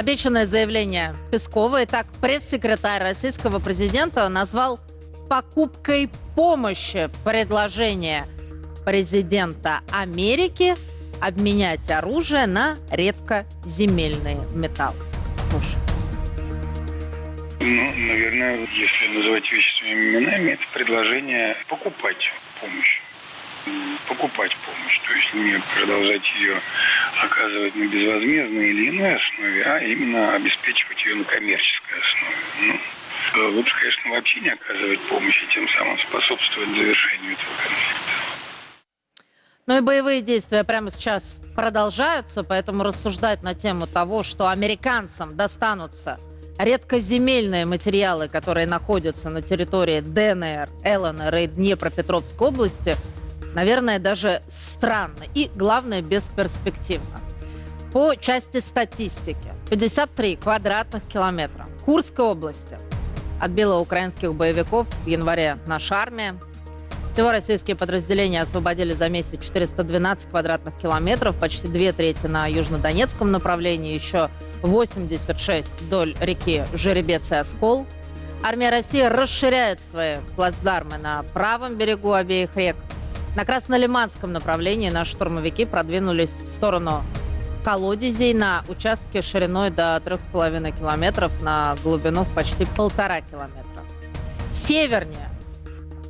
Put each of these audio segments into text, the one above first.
Обещанное заявление Пескова, так пресс-секретарь российского президента назвал покупкой помощи предложение президента Америки обменять оружие на редкоземельные металлы. Слушай. Ну, наверное, если называть вещи именами, это предложение покупать помощь. Покупать помощь, то есть не продолжать ее оказывать на безвозмездной или иной основе, а именно обеспечивать ее на коммерческой основе. Ну, э, лучше, конечно, вообще не оказывать помощь и тем самым способствовать завершению этого конфликта. Ну и боевые действия прямо сейчас продолжаются, поэтому рассуждать на тему того, что американцам достанутся редкоземельные материалы, которые находятся на территории ДНР, ЛНР и Днепропетровской области, наверное, даже странно и, главное, бесперспективно. По части статистики, 53 квадратных километра Курской области отбила украинских боевиков в январе наша армия. Всего российские подразделения освободили за месяц 412 квадратных километров, почти две трети на южнодонецком направлении, еще 86 вдоль реки Жеребец и Оскол. Армия России расширяет свои плацдармы на правом берегу обеих рек. На Краснолиманском направлении наши штурмовики продвинулись в сторону колодезей на участке шириной до 3,5 километров на глубину в почти полтора километра. Севернее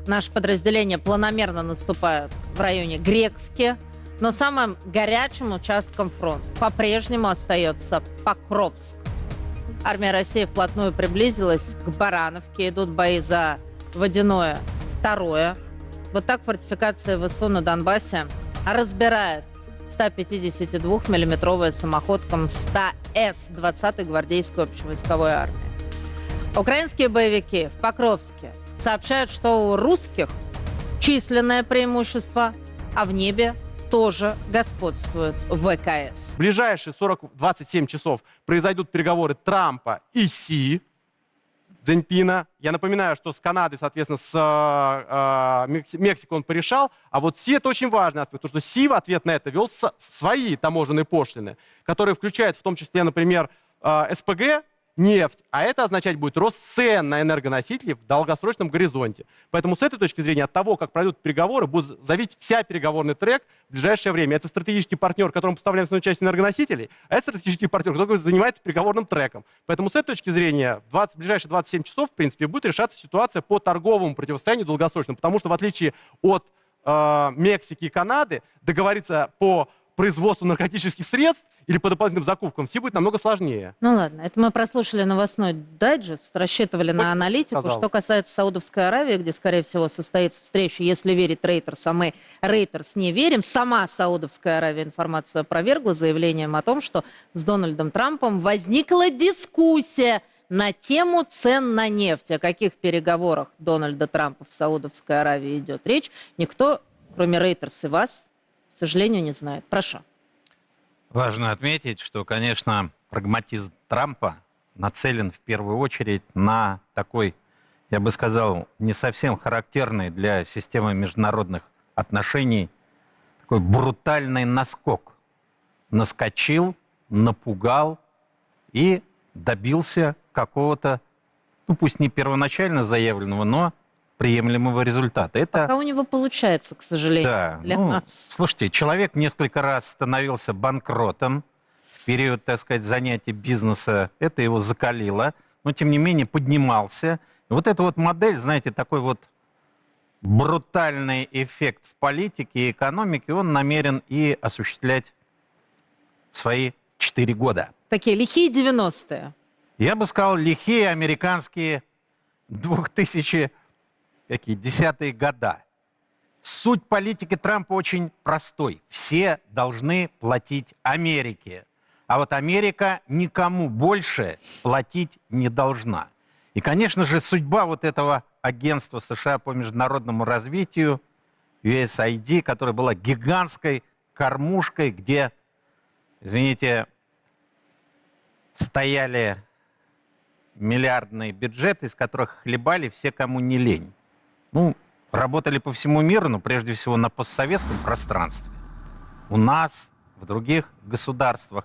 Наши подразделения планомерно наступают в районе Грековки, но самым горячим участком фронта по-прежнему остается Покровск. Армия России вплотную приблизилась к Барановке. Идут бои за водяное второе. Вот так фортификация ВСУ на Донбассе разбирает 152-миллиметровая самоходком 100С 20-й гвардейской общевойсковой армии. Украинские боевики в Покровске сообщают, что у русских численное преимущество, а в небе тоже господствует ВКС. В ближайшие 40-27 часов произойдут переговоры Трампа и Си, Цзиньпина. Я напоминаю, что с Канадой, соответственно, с э, э, Мекси- Мексикой он порешал. А вот Си это очень важный аспект, потому что Си в ответ на это вел свои таможенные пошлины, которые включают в том числе, например, э, СПГ, нефть, а это означать будет рост цен на энергоносители в долгосрочном горизонте. Поэтому с этой точки зрения от того, как пройдут переговоры, будет зависеть вся переговорный трек в ближайшее время. Это стратегический партнер, которому поставляем основную часть энергоносителей, а это стратегический партнер, который занимается переговорным треком. Поэтому с этой точки зрения в 20, ближайшие 27 часов, в принципе, будет решаться ситуация по торговому противостоянию долгосрочному, потому что в отличие от э, Мексики и Канады договориться по производству наркотических средств или по дополнительным закупкам все будет намного сложнее. Ну ладно, это мы прослушали новостной дайджест, рассчитывали на аналитику. сказал. Что касается Саудовской Аравии, где, скорее всего, состоится встреча, если верить Рейтерс, а мы Рейтерс не верим, сама Саудовская Аравия информацию опровергла заявлением о том, что с Дональдом Трампом возникла дискуссия на тему цен на нефть. О каких переговорах Дональда Трампа в Саудовской Аравии идет речь, никто, кроме Рейтерс и вас, сожалению, не знает. Прошу. Важно отметить, что, конечно, прагматизм Трампа нацелен в первую очередь на такой, я бы сказал, не совсем характерный для системы международных отношений такой брутальный наскок. Наскочил, напугал и добился какого-то, ну пусть не первоначально заявленного, но приемлемого результата. Это Пока у него получается, к сожалению, да, для ну, нас. Слушайте, человек несколько раз становился банкротом в период, так сказать, занятия бизнеса. Это его закалило. Но, тем не менее, поднимался. И вот эта вот модель, знаете, такой вот брутальный эффект в политике и экономике он намерен и осуществлять в свои четыре года. Такие лихие 90-е. Я бы сказал, лихие американские 2000 какие, десятые года. Суть политики Трампа очень простой. Все должны платить Америке. А вот Америка никому больше платить не должна. И, конечно же, судьба вот этого агентства США по международному развитию, USAID, которая была гигантской кормушкой, где, извините, стояли миллиардные бюджеты, из которых хлебали все, кому не лень. Ну, работали по всему миру, но прежде всего на постсоветском пространстве. У нас, в других государствах.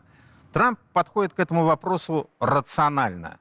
Трамп подходит к этому вопросу рационально.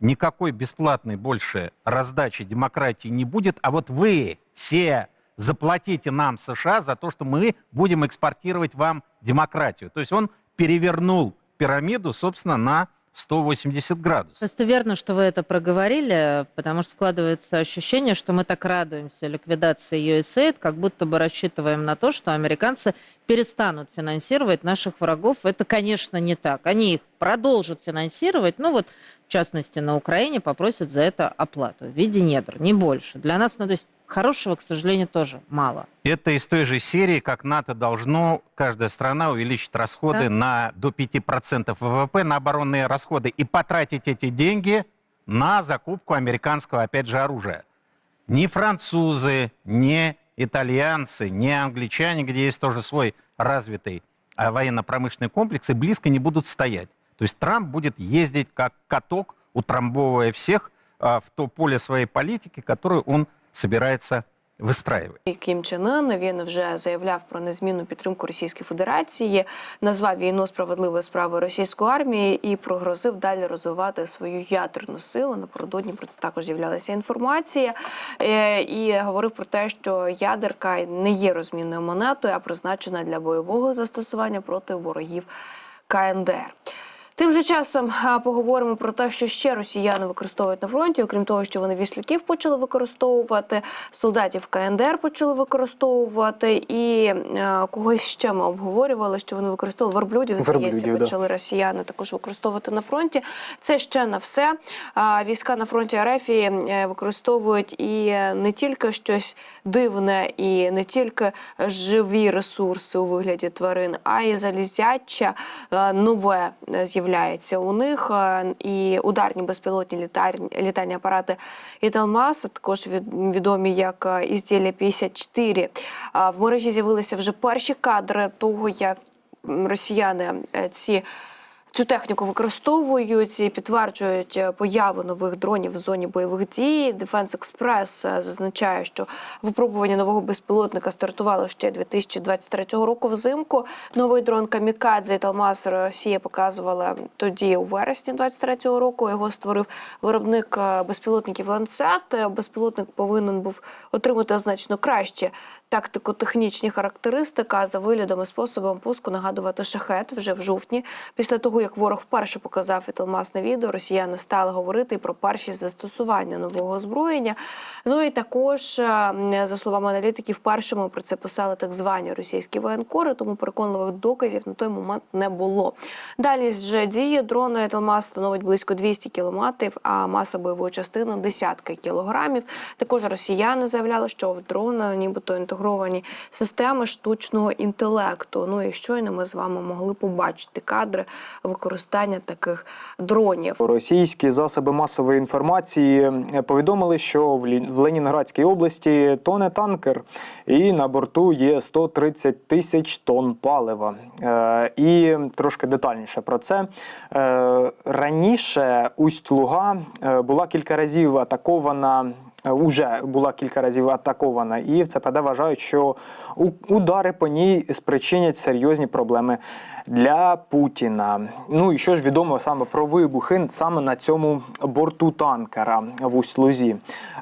Никакой бесплатной больше раздачи демократии не будет, а вот вы все заплатите нам, США, за то, что мы будем экспортировать вам демократию. То есть он перевернул пирамиду, собственно, на 180 градусов. Просто верно, что вы это проговорили, потому что складывается ощущение, что мы так радуемся ликвидации USAID, как будто бы рассчитываем на то, что американцы перестанут финансировать наших врагов. Это, конечно, не так. Они их продолжат финансировать, но вот, в частности, на Украине попросят за это оплату в виде недр, не больше. Для нас, ну, то есть хорошего, к сожалению, тоже мало. Это из той же серии, как НАТО должно, каждая страна, увеличить расходы Да. на до 5% ВВП на оборонные расходы и потратить эти деньги на закупку американского, опять же, оружия. Ни французы, ни итальянцы, ни англичане, где есть тоже свой развитый а, военно-промышленный комплекс, и близко не будут стоять. То есть Трамп будет ездить как каток, утрамбовывая всех а, в то поле своей политики, которую он собирается. І Кім Чен Ын, він вже заявляв про незмінну підтримку Російської Федерації, назвав війну справедливою справою російської армії і прогрозив далі розвивати свою ядерну силу. Напередодні про це також з'являлася інформація. Е, І говорив про те, що ядерка не є розмінною монетою, а призначена для бойового застосування проти ворогів КНДР. Тим же часом поговоримо про те, що ще росіяни використовують на фронті, окрім того, що вони вісляків почали використовувати, солдатів КНДР почали використовувати, і когось ще ми обговорювали, що вони використовували верблюдів. Здається, да. почали росіяни також використовувати на фронті. Це ще не все. Війська на фронті РФ е, використовують і не тільки щось дивне, і не тільки живі ресурси у вигляді тварин, а й залізяча е, нове е, з'являється у них. е, І ударні безпілотні літарні, літальні апарати Італмас, також відомі як е, Ізділля 54. В мережі з'явилися вже перші кадри того, як росіяни е, ці. Цю техніку використовують і підтверджують е, появу нових дронів в зоні бойових дій. Defense Express е, зазначає, що випробування нового безпілотника стартувало ще 2023 року взимку. Новий дрон Камікадзе Талмас Росія показувала тоді у вересні 2023 року. Його створив виробник е, безпілотників Ланцет. Безпілотник повинен був отримати значно краще тактико-технічні характеристики, за виглядом і способом пуску нагадувати шахет вже в жовтні. Після того, як ворог вперше показав Італмас на відео, росіяни стали говорити про перші застосування нового озброєння. Ну і також, е, за словами аналітиків, першими про це писали так звані російські воєнкори, тому переконливих доказів на той момент не було. Далі ж дії дрона Італмас становить близько 200 кілометрів, а маса бойової частини десятки кілограмів. Також росіяни заявляли, що в дрона нібито інтегровані системи штучного інтелекту. Ну і щойно ми з вами могли побачити кадри використання таких дронів. Російські засоби масової інформації е, повідомили, що в Ленінградській області тоне танкер, і на борту є 130 тисяч тонн палива. Е, І трошки детальніше про це. Е, Раніше Усть-Луга е, була кілька разів атакована. Уже була кілька разів атакована, і в ЦПД вважають, що удари по ній спричинять серйозні проблеми для Путіна. Ну і що ж відомо саме про вибухи саме на цьому борту танкера в Усть-Лузі.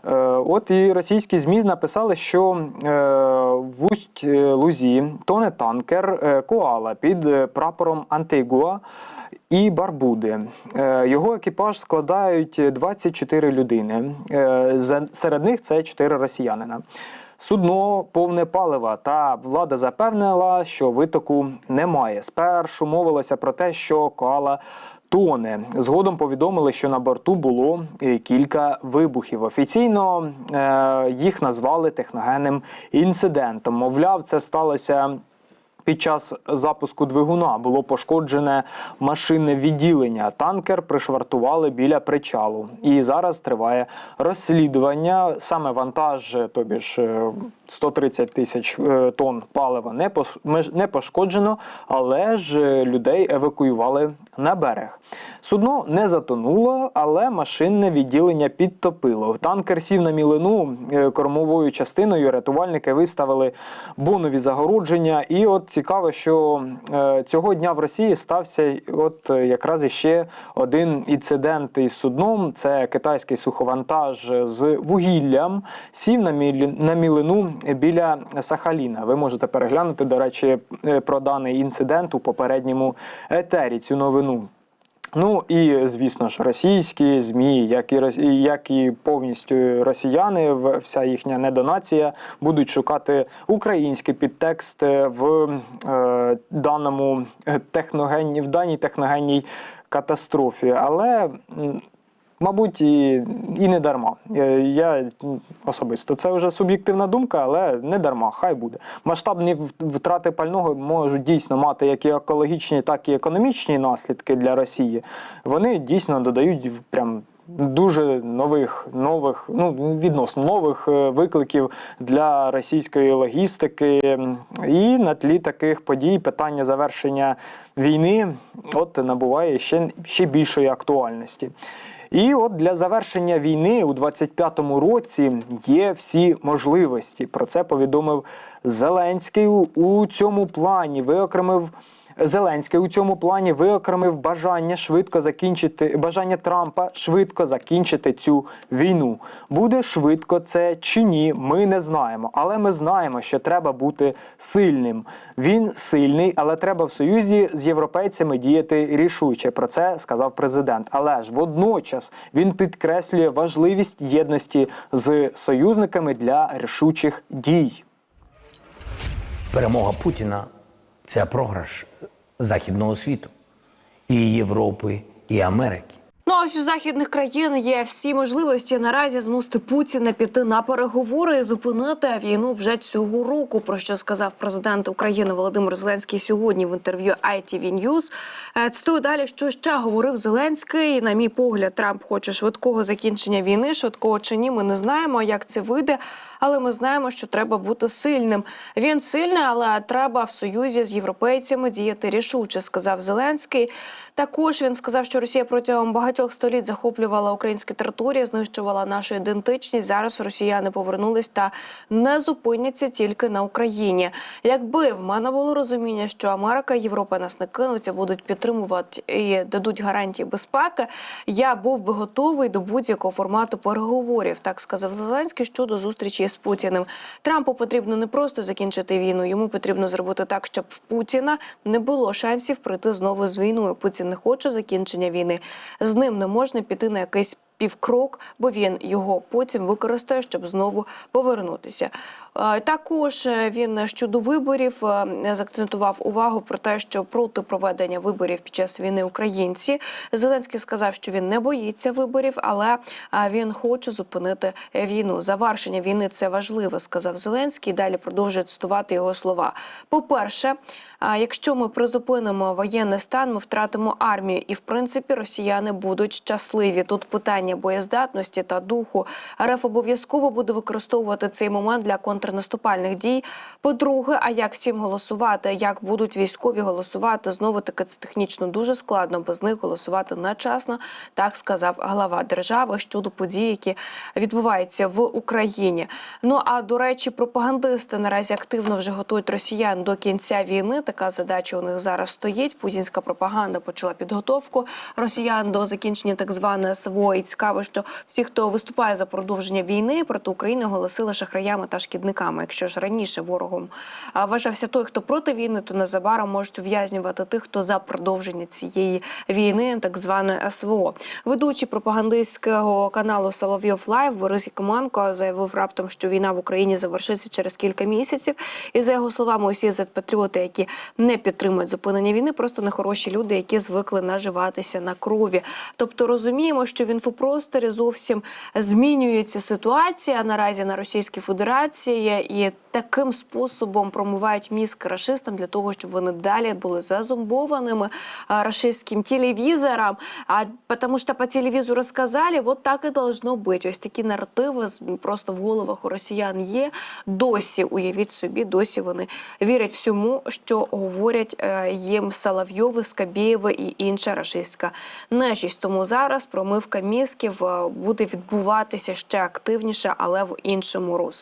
Е, от і російські ЗМІ написали, що е, в Усть-Лузі тоне танкер е, Коала під прапором Антигуа і Барбуди. Його екіпаж складають 24 людини. Серед них це 4 росіянина. Судно повне палива, та влада запевнила, що витоку немає. Спершу мовилося про те, що коала тоне. Згодом повідомили, що на борту було е, кілька вибухів. Офіційно е, їх назвали техногенним інцидентом. Мовляв, це сталося. Під час запуску двигуна було пошкоджене машинне відділення. Танкер пришвартували біля причалу. І зараз триває розслідування. Саме вантаж, тобі ж е, 130 тисяч е, тонн палива не пошкоджено, але ж е, людей евакуювали на берег. Судно не затонуло, але машинне відділення підтопило. Танкер сів на мілину е, кормовою частиною. Рятувальники виставили бонові загородження, і от цікаво, що е, цього дня в Росії стався от е, якраз іще один інцидент із судном. Це китайський суховантаж з вугіллям сів на, мілі, на мілину біля Сахаліна. Ви можете переглянути, до речі, е, про даний інцидент у попередньому етері цю новину. Ну і звісно ж, російські змі, як і як і повністю росіяни, вся їхня недонація будуть шукати український підтекст в е, даному е, техногенні, в даній техногенній катастрофі. Але Мабуть, і, і не дарма. Е, Я особисто це вже суб'єктивна думка, але не дарма, хай буде. Масштабні втрати пального можуть дійсно мати як і екологічні, так і економічні наслідки для Росії. Вони дійсно додають прям. Дуже нових, нових, ну відносно нових е, викликів для російської логістики, і на тлі таких подій питання завершення війни от набуває ще, ще більшої актуальності. І от для завершення війни у 25-му році є всі можливості. Про це повідомив Зеленський у- цьому плані. Виокремив Зеленський у цьому плані виокремив бажання швидко закінчити бажання Трампа швидко закінчити цю війну. Буде швидко це чи ні, ми не знаємо. Але ми знаємо, що треба бути сильним. Він сильний, але треба в союзі з європейцями діяти рішуче. Про це сказав президент. Але ж водночас він підкреслює важливість єдності з союзниками для рішучих дій. перемога Путіна це програш західного світу і Європи, і Америки. Ось у західних країн є всі можливості наразі змусити Путіна піти на переговори і зупинити війну вже цього року. Про що сказав президент України Володимир Зеленський сьогодні в інтерв'ю ITV News. Е, Цитую далі, що ще говорив Зеленський. На мій погляд, Трамп хоче швидкого закінчення війни. Швидкого чи ні, ми не знаємо, як це вийде. Але ми знаємо, що треба бути сильним. Він сильний, але треба в союзі з європейцями діяти рішуче, сказав Зеленський. Також він сказав, що Росія протягом багатьох століть захоплювала українські території, знищувала нашу ідентичність. Зараз росіяни повернулись та не зупиняться тільки на Україні. Якби в мене було розуміння, що Америка і Європа нас не кинуть, а будуть підтримувати і дадуть гарантії безпеки, я був би готовий до будь-якого формату переговорів. Так сказав Зеленський щодо зустрічі з Путіним. Трампу потрібно не просто закінчити війну, йому потрібно зробити так, щоб в Путіна не було шансів прийти знову з війною. Путін не хоче закінчення війни. З ним не можна піти на якийсь півкрок, бо він його потім використає, щоб знову повернутися. Е, Також е, він щодо виборів е, заакцентував увагу про те, що проти проведення виборів під час війни українці Зеленський сказав, що він не боїться виборів, але він хоче зупинити війну. Завершення війни це важливо, сказав Зеленський. Далі продовжує цитувати його слова. По-перше, якщо ми призупинимо воєнний стан, ми втратимо армію, і в принципі росіяни будуть щасливі. Тут питання боєздатності та духу. РФ обов'язково буде використовувати цей момент для контрнаступальних дій. По-друге, а як всім голосувати? Як будуть військові голосувати? Знову таки це технічно дуже складно. Без них голосувати нечасно. Так сказав глава держави щодо подій, які відбуваються в Україні. Ну а до речі, пропагандисти наразі активно вже готують росіян до кінця війни. Така задача у них зараз стоїть. Путінська пропаганда почала підготовку росіян до закінчення так званої СВО. Цікаво, що всі, хто виступає за продовження війни проти України, оголосили шахраями та шкідниками. Якщо ж раніше ворогом вважався той, хто проти війни, то незабаром можуть ув'язнювати тих, хто за продовження цієї війни, так званої СВО. Ведучий пропагандистського каналу Соловйов Лайв Борис Якименко заявив раптом, що війна в Україні завершиться через кілька місяців. І за його словами, усі зет-патріоти, які не підтримують зупинення війни, просто нехороші люди, які звикли наживатися на крові. Тобто розуміємо, що в інфопросторі зовсім змінюється ситуація наразі на Російській Федерації, і таким способом промивають мізки рашистам для того, щоб вони далі були зазумбованими рашистським телевізором. А тому що по телевізору сказали, вот так і должно бути. Ось такі наративи просто в головах у росіян є. Досі уявіть собі, досі вони вірять всьому, що говорять е, їм Соловйови, Скабєєви і інша рашистська нечість. Тому зараз промивка мізків е, буде відбуватися ще активніше, але в іншому руслі.